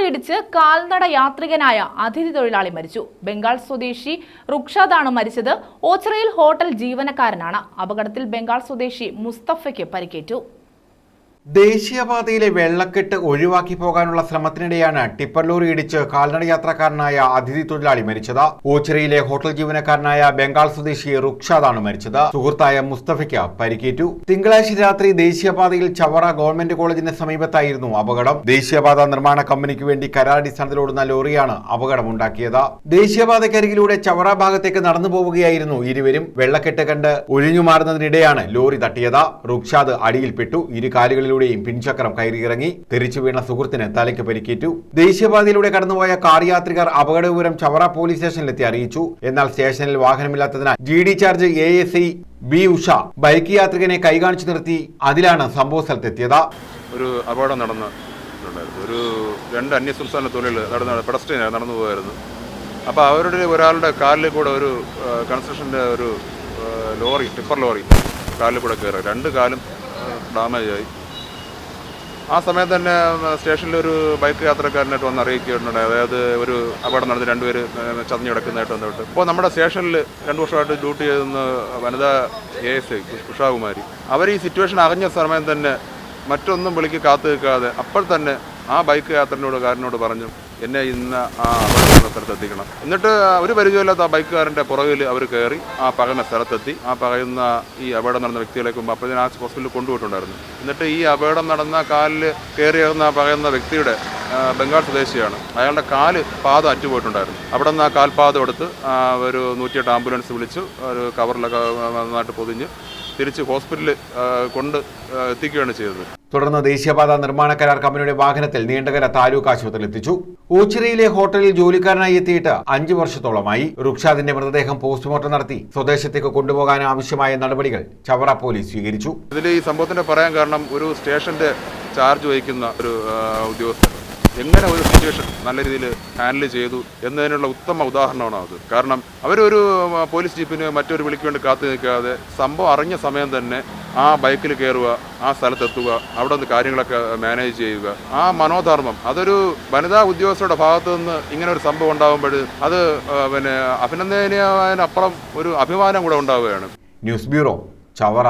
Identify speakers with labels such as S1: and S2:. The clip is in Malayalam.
S1: ലോറി ഇടിച്ച് കാൽനട യാത്രികനായ അതിഥി തൊഴിലാളി മരിച്ചു. ബംഗാൾ സ്വദേശി റുക്ഷാദാണ് മരിച്ചത്. ഓച്ചിറയിൽ ഹോട്ടൽ ജീവനക്കാരനാണ്. അപകടത്തിൽ ബംഗാൾ സ്വദേശി മുസ്തഫയ്ക്ക് പരിക്കേറ്റു.
S2: ദേശീയപാതയിലെ വെള്ളക്കെട്ട് ഒഴിവാക്കി പോകാനുള്ള ശ്രമത്തിനിടെയാണ് ടിപ്പർ ലോറി ഇടിച്ച് കാൽനട യാത്രക്കാരനായ അതിഥി തൊഴിലാളി മരിച്ചത്. ഓച്ചിറയിലെ ഹോട്ടൽ ജീവനക്കാരനായ ബംഗാൾ സ്വദേശി റുക്ഷാദാണ് മരിച്ചത്. സുഹൃത്തായ മുസ്തഫയ്ക്ക് പരിക്കേറ്റു. തിങ്കളാഴ്ച രാത്രി ദേശീയപാതയിൽ ചവറ ഗവൺമെന്റ് കോളേജിന് സമീപത്തായിരുന്നു അപകടം. ദേശീയപാത നിർമ്മാണ കമ്പനിക്ക് വേണ്ടി കരാറടിസ്ഥാനത്തിലോടുന്ന ലോറിയാണ് അപകടമുണ്ടാക്കിയത്. ദേശീയപാതയ്ക്കരികിലൂടെ ചവറ ഭാഗത്തേക്ക് നടന്നു പോവുകയായിരുന്നു ഇരുവരും. വെള്ളക്കെട്ട് കണ്ട് ഒഴിഞ്ഞു മാറുന്നതിനിടെയാണ് ലോറി തട്ടിയത്. റുക്ഷാദ് അടിയിൽപ്പെട്ടു. ഇരു കാലുകളിലൂടെയും പിൻചക്രം കയറിയിറങ്ങി തെറിച്ചു വീണ സുഹൃത്തിന് തലയ്ക്ക് പരിക്കേറ്റു. ദേശീയപാതയിലൂടെ കടന്നുപോയ കാർ യാത്രികർ അപകട വിവരം ചവറ പോലീസ് സ്റ്റേഷനിലെത്തി അറിയിച്ചു. എന്നാൽ സ്റ്റേഷനിൽ വാഹനമില്ലാത്തതിനാൽ G D charge A S I B Usha bike യാത്രികനെ കൈകാണിച്ചു നിർത്തി അതിലാണ് സംഭവ സ്ഥലത്തെത്തിയത്.
S3: ഒരു അപകടം നടന്നിട്ടുണ്ടായിരുന്നു ഒരു രണ്ട് അന്യസംസ്ഥാന തൊഴിൽ നടന്ന പെഡസ്ട്രീൻ നടന്നു പോയായിരുന്നു അപ്പോൾ അവരുടെ ഒരാളുടെ കാലിൽ കൂടെ ഒരു കൺസ്ട്രക്ഷന്റെ ഒരു ലോറി ടിപ്പർ ലോറി കാലിൽ കൂടെ കയറി. രണ്ട് കാലും ഡാമേജായി. ആ സമയത്ത് തന്നെ സ്റ്റേഷനിൽ ഒരു ബൈക്ക് യാത്രക്കാരനായിട്ട് വന്ന് അറിയിക്കുകയുണ്ടായി. അതായത് ഒരു അപകടം നടന്ന് രണ്ടുപേര് ചതഞ്ഞു കിടക്കുന്നതായിട്ട് വന്നിട്ട്. ഇപ്പോൾ നമ്മുടെ സ്റ്റേഷനിൽ രണ്ട് വർഷമായിട്ട് ഡ്യൂട്ടി ചെയ്യുന്ന വനിതാ എ എസ് ഐ ഉഷാകുമാരി. അവർ ഈ സിറ്റുവേഷൻ അറിഞ്ഞ സമയം തന്നെ മറ്റൊന്നും വിളിക്ക് കാത്തു നിൽക്കാതെ അപ്പോൾ തന്നെ ആ ബൈക്ക് യാത്രനോട് കാരനോട് പറഞ്ഞു എന്നെ ഇന്ന് ആ സ്ഥലത്ത് എത്തിക്കണം. എന്നിട്ട് ഒരു പരിചയമില്ലാത്ത ആ ബൈക്കുകാരന്റെ പുറകിൽ അവർ കയറി ആ പകയുന്ന സ്ഥലത്തെത്തി. ആ പകയുന്ന ഈ അപകടം നടന്ന വ്യക്തികളേക്കും അപ്പോൾ ആ ഹോസ്പിറ്റലിൽ കൊണ്ടുപോയിട്ടുണ്ടായിരുന്നു. എന്നിട്ട് ഈ അപകടം നടന്ന കാലിൽ കയറിയിരുന്ന പകയുന്ന വ്യക്തിയുടെ ബംഗാൾ സ്വദേശിയാണ്. അയാളുടെ കാൽ പാത അറ്റുപോയിട്ടുണ്ടായിരുന്നു. അവിടെ നിന്ന് ആ കാൽപാദം എടുത്ത് ഒരു നൂറ്റിയെട്ട് ആംബുലൻസ് വിളിച്ചു ഒരു കവറിലൊക്കെ നന്നായിട്ട് പൊതിഞ്ഞ് തിരിച്ച് ഹോസ്പിറ്റലിൽ കൊണ്ട് എത്തിക്കുകയാണ് ചെയ്തത്.
S2: തുടർന്ന് ദേശീയപാത നിർമ്മാണ കരാർ കമ്പനിയുടെ വാഹനത്തിൽ നീണ്ടകര താലൂക്ക് ആശുപത്രിയിൽ എത്തിച്ചു. ഊച്ചിറയിലെ ഹോട്ടലിൽ ജോലിക്കാരനായി എത്തിയിട്ട് അഞ്ചു വർഷത്തോളമായി. റുക്ഷാദിന്റെ മൃതദേഹം പോസ്റ്റ്മോർട്ടം നടത്തി. സ്വദേശത്തേക്ക് കൊണ്ടുപോകാൻ ആവശ്യമായ നടപടികൾ ചവറ പോലീസ് സ്വീകരിച്ചു.
S3: ഇതിൽ ഈ സംഭവത്തിന്റെ പറയാൻ കാരണം ഒരു സ്റ്റേഷന്റെ ചാർജ് വഹിക്കുന്ന ഒരു ഉദ്യോഗസ്ഥൻ. എങ്ങനെ ഒരു സിറ്റുവേഷൻ നല്ല രീതിയിൽ ഹാൻഡിൽ ചെയ്തു എന്നതിനുള്ള ഉത്തമ ഉദാഹരണമാണ് അത്. കാരണം അവരൊരു പോലീസ് ജീപ്പിന് മറ്റൊരു വിളിക്ക് വേണ്ടി കാത്തു നിൽക്കാതെ സംഭവം അറിഞ്ഞ സമയം തന്നെ ആ ബൈക്കിൽ കയറുക ആ സ്ഥലത്തെത്തുക അവിടെ നിന്ന് കാര്യങ്ങളൊക്കെ മാനേജ് ചെയ്യുക. ആ മനോധർമ്മം അതൊരു വനിതാ ഉദ്യോഗസ്ഥരുടെ ഭാഗത്തു നിന്ന് ഇങ്ങനെ ഒരു സംഭവം ഉണ്ടാകുമ്പോൾ അത് പിന്നെ അഭിനന്ദനീയമായതിനപ്പുറം ഒരു അഭിമാനം കൂടെ ഉണ്ടാവുകയാണ്.
S2: News bureau Chavara